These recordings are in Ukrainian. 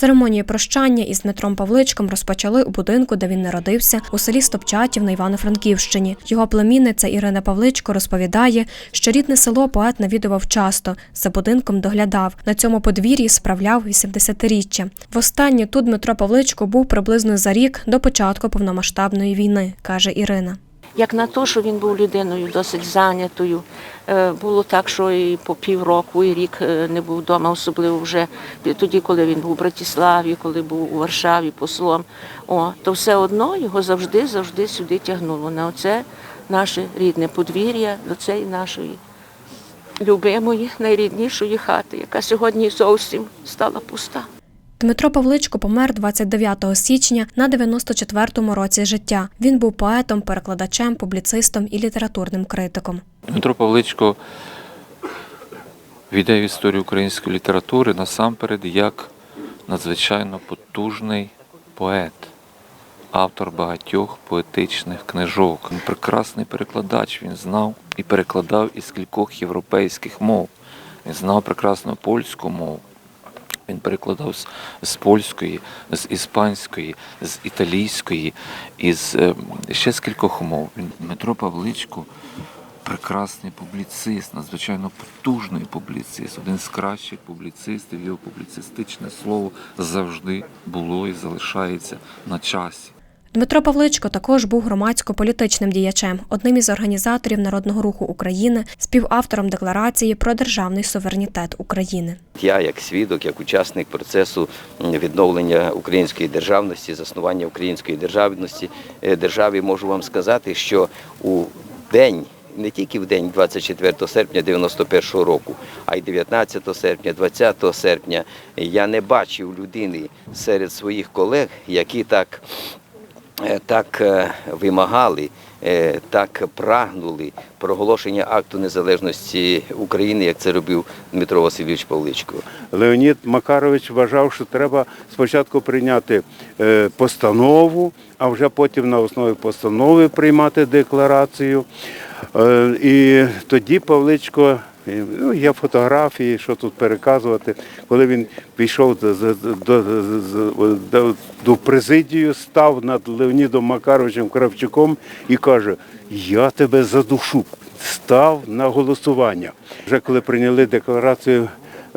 Церемонію прощання із Дмитром Павличком розпочали у будинку, де він народився, у селі Стопчатів на Івано-Франківщині. Його племінниця Ірина Павличко розповідає, що рідне село поет навідував часто, за будинком доглядав. На цьому подвір'ї справляв 80-річчя. Востаннє тут Дмитро Павличко був приблизно за рік до початку повномасштабної війни, каже Ірина. Як на те, що він був людиною досить зайнятою, е, було так, що і по півроку, і рік е, не був вдома, особливо вже тоді, коли він був у Братиславі, коли був у Варшаві послом. О, то все одно його завжди, завжди сюди тягнуло. На оце наше рідне подвір'я, до цієї нашої любимої, найріднішої хати, яка сьогодні зовсім стала пуста. Дмитро Павличко помер 29 січня на 94-му році життя. Він був поетом, перекладачем, публіцистом і літературним критиком. Дмитро Павличко війде в історію української літератури насамперед як надзвичайно потужний поет, автор багатьох поетичних книжок. Він прекрасний перекладач. Він знав і перекладав із кількох європейських мов. Він знав прекрасно польську мову. Він перекладав з, з польської, з іспанської, з італійської, із е, ще з кількох мов. Він Дмитро Павличко прекрасний публіцист, надзвичайно потужний публіцист, один з кращих публіцистів. Його публіцистичне слово завжди було і залишається на часі. Дмитро Павличко також був громадсько-політичним діячем, одним із організаторів Народного руху України, співавтором декларації про державний суверенітет України. Я, як свідок, як учасник процесу відновлення української державності, заснування української державності е, держави, можу вам сказати, що у день. Не тільки в день 24 серпня 91 року, а й 19 серпня, 20 серпня я не бачив людини серед своїх колег, які так, так е, вимагали, е, так прагнули проголошення акту незалежності України, як це робив Дмитро Васильович Павличко. Леонід Макарович вважав, що треба спочатку прийняти е, постанову, а вже потім на основі постанови приймати декларацію. Е, І тоді Павличко, е, ну, є фотографії, що тут переказувати, коли він пішов до, до, до, до, президію, став над Леонідом Макаровичем Кравчуком і каже: Я тебе задушу, став на голосування. Вже коли прийняли декларацію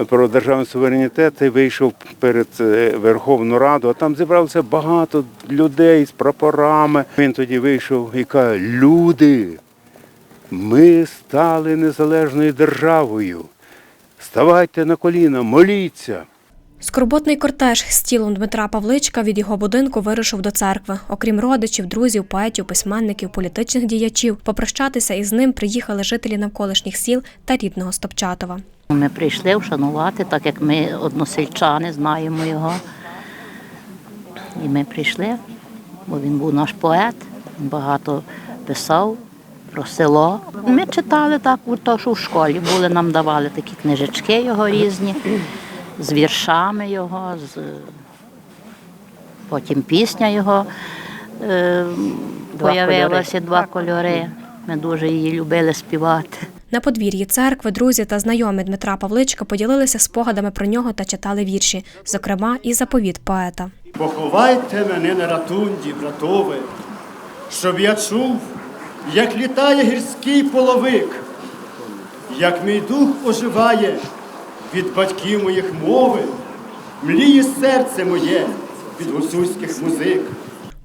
про державний суверенітет і вийшов перед е, Верховну Раду, а там зібралося багато людей з прапорами. Він тоді вийшов і каже: Люди, ми стали незалежною державою. Ставайте на коліна, моліться. Скорботний кортеж з тілом Дмитра Павличка від його будинку вирушив до церкви. Окрім родичів, друзів, поетів, письменників, політичних діячів, попрощатися із ним приїхали жителі навколишніх сіл та рідного Стопчатова. Ми прийшли вшанувати, так як ми односельчани, знаємо його. І ми прийшли, бо він був наш поет, він багато писав про село. Ми читали так, то, що в школі були, нам давали такі книжечки його різні, з віршами його, з... потім пісня його е... появилася, два кольори. Ми дуже її любили співати. На подвір'ї церкви друзі та знайомі Дмитра Павличка поділилися спогадами про нього та читали вірші, зокрема і заповіт поета. Поховайте мене на ратунді, братове, щоб я чув, як літає гірський половик, як мій дух оживає від батьків моїх мови, мліє серце моє від гусуйських музик.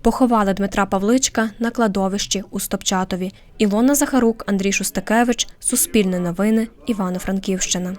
Поховали Дмитра Павличка на кладовищі у Стопчатові. Ілона Захарук, Андрій Шустакевич, Суспільне новини, Івано-Франківщина.